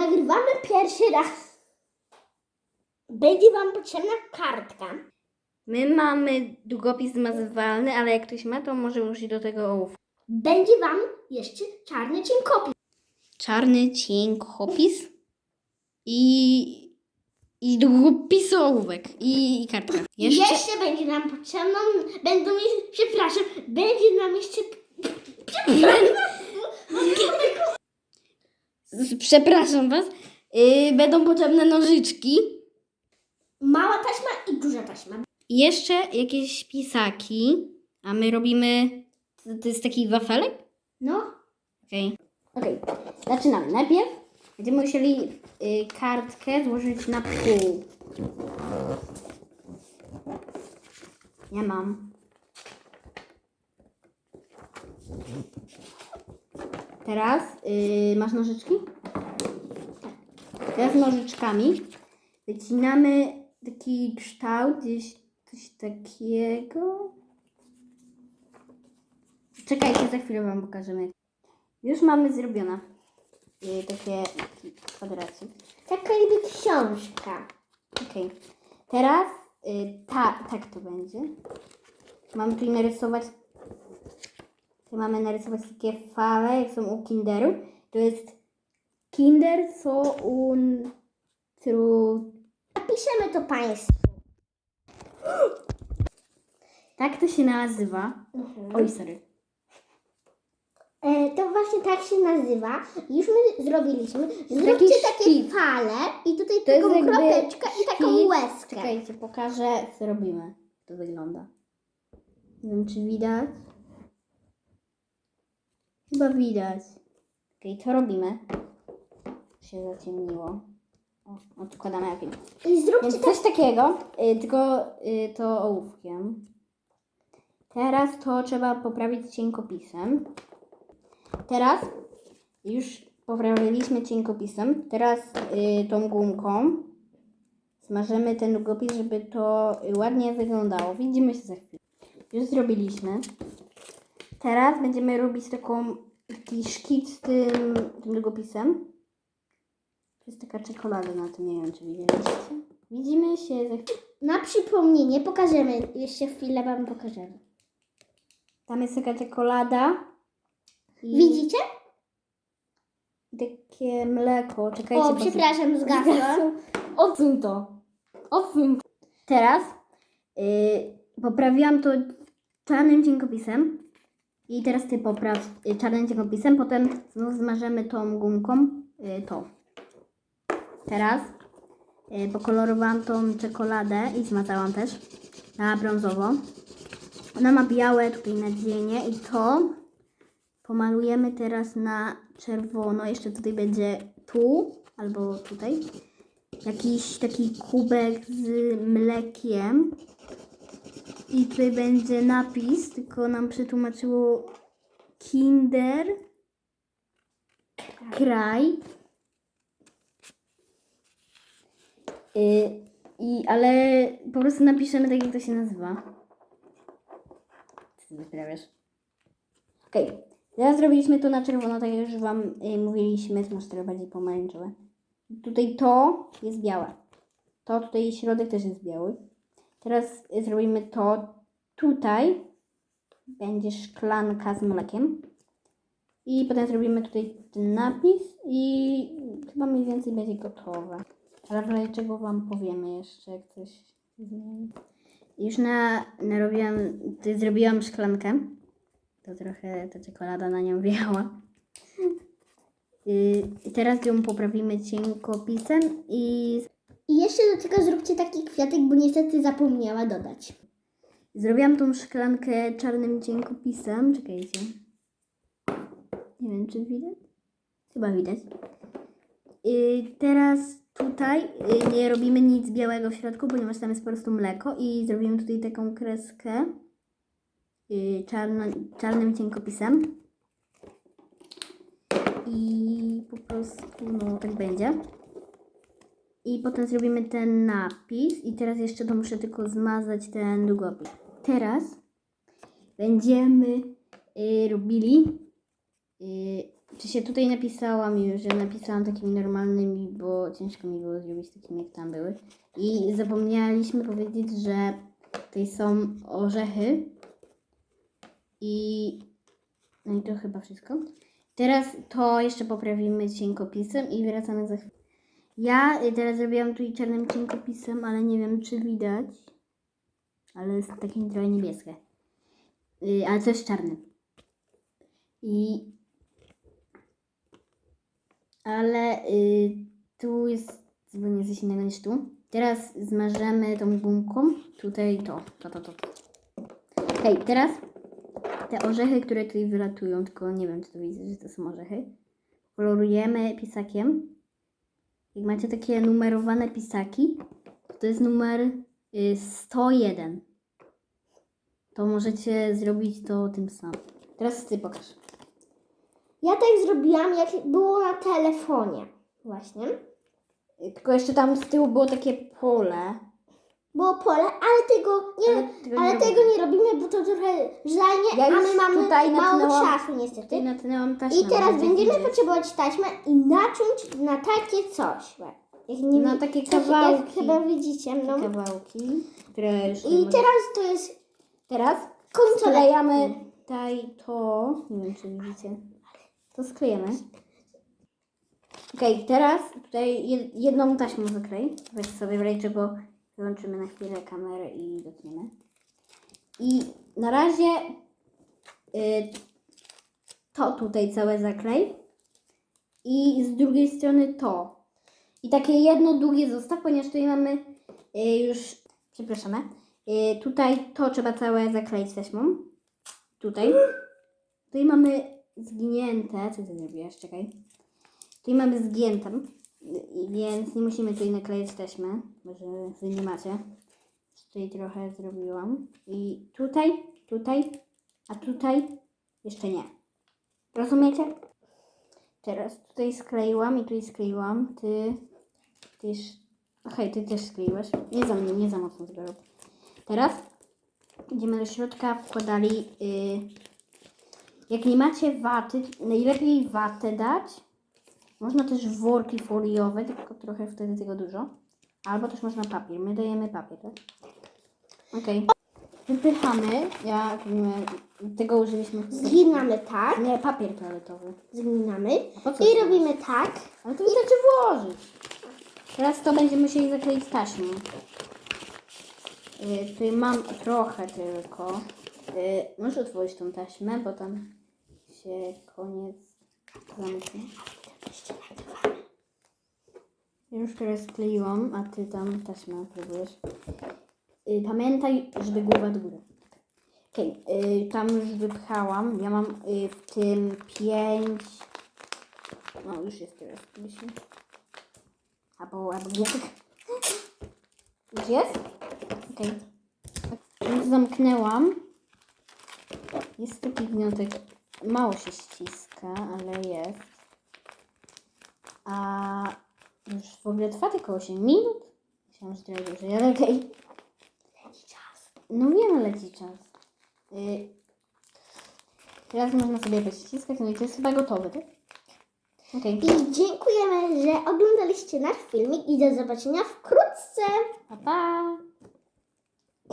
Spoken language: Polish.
Nagrywamy pierwszy raz. Będzie Wam potrzebna kartka. My mamy długopis zmazywalny, ale jak ktoś ma, to może użyć do tego ołów. Będzie Wam jeszcze czarny cienkopis. Czarny cienkopis i, i długopisu ołówek i, i kartka. Jeszcze... Jeszcze, będzie nam potrzebna, będą mi, przepraszam, będzie nam jeszcze, Z- przepraszam was, yy, będą potrzebne nożyczki. mała taśma i duża taśma. Jeszcze jakieś pisaki, a my robimy, to, to jest taki wafelek? No, Okej. Okej, zaczynamy. Najpierw będziemy musieli y, kartkę złożyć na pół. Ja mam. Teraz y, masz nożyczki? Teraz nożyczkami wycinamy taki kształt, gdzieś coś takiego. Czekajcie, za chwilę Wam pokażemy. Już mamy zrobione y, takie kwadracje. taka jakby książka. Okej. Teraz y, ta, tak to będzie. Mamy tutaj narysować. Tu mamy narysować takie fale, jak są u Kinderu. To jest Kinder so un tru. Napiszemy to Państwu. Tak to się nazywa. Oj, sorry. E, to właśnie tak się nazywa. Już my zrobiliśmy. Zróbcie takie szkic. fale i tutaj To jest taką jakby kropeczkę i taką szkic. łezkę. Czekajcie, pokażę, co robimy. Jak to wygląda. Nie wiem, czy widać. Chyba widać. Okej, to robimy. Się zaciemniło. O, odkładamy jakieś. I zróbcie Więc tak. coś takiego, y, tylko y, to ołówkiem. Teraz to trzeba poprawić cienkopisem. Teraz już poprawiliśmy cienkopisem. Teraz y, tą gumką smażymy ten długopis, żeby to ładnie wyglądało. Widzimy się za chwilę. Już zrobiliśmy. Teraz będziemy robić taką, taki szkic z tym, tym długopisem. To jest taka czekolada na tym, nie wiem czy widzieliście. Widzimy się za chwilę. Na przypomnienie pokażemy. Jeszcze chwilę Wam pokażemy. Tam jest taka czekolada. I Widzicie? i takie mleko. Czekajcie. O, przepraszam, zgasłam. Odsuń to. Odsuń. Teraz yy, poprawiłam to czarnym cienkopisem. I teraz ty popraw y, czarnym cienkopisem. Potem znów zmażemy tą gumką y, to. Teraz y, pokolorowałam tą czekoladę i zmazałam też na brązowo. Ona ma białe tutaj nadzienie i to pomalujemy teraz na czerwono. Jeszcze tutaj będzie tu albo tutaj jakiś taki kubek z mlekiem. I tutaj będzie napis, tylko nam przetłumaczyło Kinder Kraj. Y, I, ale po prostu napiszemy tak, jak to się nazywa. Co ty wyprawiasz? Okej. Teraz zrobiliśmy to na czerwono, tak jak już Wam y, mówiliśmy, to masz trochę bardziej pomarańczowe. Tutaj to jest białe. To tutaj środek też jest biały. Teraz y, zrobimy to tutaj. Będzie szklanka z mlekiem. I potem zrobimy tutaj ten napis i chyba mniej więcej będzie gotowe. Ale w razie czego Wam powiemy jeszcze, jak coś zmieni. Już na, narobiłam, zrobiłam szklankę. To trochę ta czekolada na nią wjechała. Yy, I teraz ją poprawimy cienkopisem i I jeszcze do tego zróbcie taki kwiatek, bo niestety zapomniała dodać. Zrobiłam tą szklankę czarnym cienkopisem. Czekajcie. Nie wiem, czy widać? Chyba widać. Yy, teraz tutaj yy, nie robimy nic białego w środku, ponieważ tam jest po prostu mleko i zrobimy tutaj taką kreskę yy, czarno, czarnym cienkopisem. I po prostu, no tak będzie. I potem zrobimy ten napis. I teraz jeszcze to muszę tylko zmazać ten długopis. Teraz będziemy y, robili y, Czy się tutaj napisałam już, że napisałam takimi normalnymi, bo ciężko mi było zrobić takimi jak tam były. I zapomnieliśmy powiedzieć, że tutaj są orzechy. I no i to chyba wszystko. Teraz to jeszcze poprawimy cienkopisem i wracamy za chwilę. Ja y, teraz zrobiłam tu czarnym cienkopisem, ale nie wiem czy widać. Ale jest takie trochę niebieskie. Y, ale coś czarnym. I ale y, tu jest zupełnie coś innego niż tu. Teraz zmarzemy tą gumką. Tutaj to, to, to, to. Hej, teraz te orzechy, które tutaj wylatują, tylko nie wiem, czy to widzicie, że to są orzechy. Kolorujemy pisakiem. Jak macie takie numerowane pisaki, to jest numer y, 101. To możecie zrobić to tym samym. Teraz ty pokaż. Ja tak zrobiłam, jak było na telefonie. Właśnie. Tylko jeszcze tam z tyłu było takie pole. Było pole, ale tego nie, Ale tego ale nie tego nie robimy, bo to trochę zajmie, Ja a my mamy tutaj mało czasu niestety. Taśmę. I teraz będzie będziemy widać. potrzebować taśmę i naciąć na takie coś. Jak nie Na wi- takie tak Jak kawałki. chyba widzicie. No. Kawałki, I teraz to jest Teraz sklejamy tutaj to. Nie wiem, czy widzicie. To sklejemy. Okej, teraz tutaj jed- jedną taśmą zaklej. Weź sobie w razie, bo wyłączymy na chwilę kamerę i dotniemy. I na razie y, to tutaj całe zaklej. I z drugiej strony to. I takie jedno długie zostaw, ponieważ tutaj mamy y, już, przepraszamy, y, tutaj to trzeba całe zakleić taśmą. Tutaj. Tutaj mamy zgnięte, co ty zrobiłaś, czekaj. Tutaj mamy zgięte, y, więc nie musimy tutaj naklejać taśmy, może wy nie macie. Tutaj trochę zrobiłam. I tutaj, tutaj, a tutaj jeszcze nie. Rozumiecie? Teraz tutaj skleiłam i tutaj skleiłam. Ty, już... Okej, ty też skleiłaś. Nie za mnie, nie za mocno zbiorą. Teraz będziemy do środka wkładali... y, jak nie macie waty, najlepiej watę dać. Można też worki foliowe, tylko trochę wtedy tego dużo. Albo też można papier. My dajemy papier, tak? Okej. Wypychamy. Ja mm, tego użyliśmy. Zginamy tak, Nie, papier toaletowy. zginamy po co i to? robimy tak. Ale to wystarczy włożyć. Teraz to będziemy musieli zakleić taśmą. Yy, tutaj mam trochę tylko. Yy, możesz otworzyć tą taśmę, bo tam się koniec zamknie. Już teraz skleiłam, a ty tam taśmę próbujesz. Yy, pamiętaj, żeby głowa do góry. Okej, yy, tam już wypchałam. Ja mam yy, w tym pięć. No, już jest teraz, myślę. Albo, albo nie. Już jest? Okej. Już zamknęłam. Jest taki gniotek. Mało się ściska, ale jest. A już w ogóle trwa tylko 8 minut? Myślałam, że trochę dłużej, ale okej. Leci czas. No wiem, leci czas. Y, teraz można sobie pościskać, no i to jest chyba gotowe, tak? Okej. I dziękujemy, że oglądaliście nasz filmik i do zobaczenia wkrótce. Pa, pa!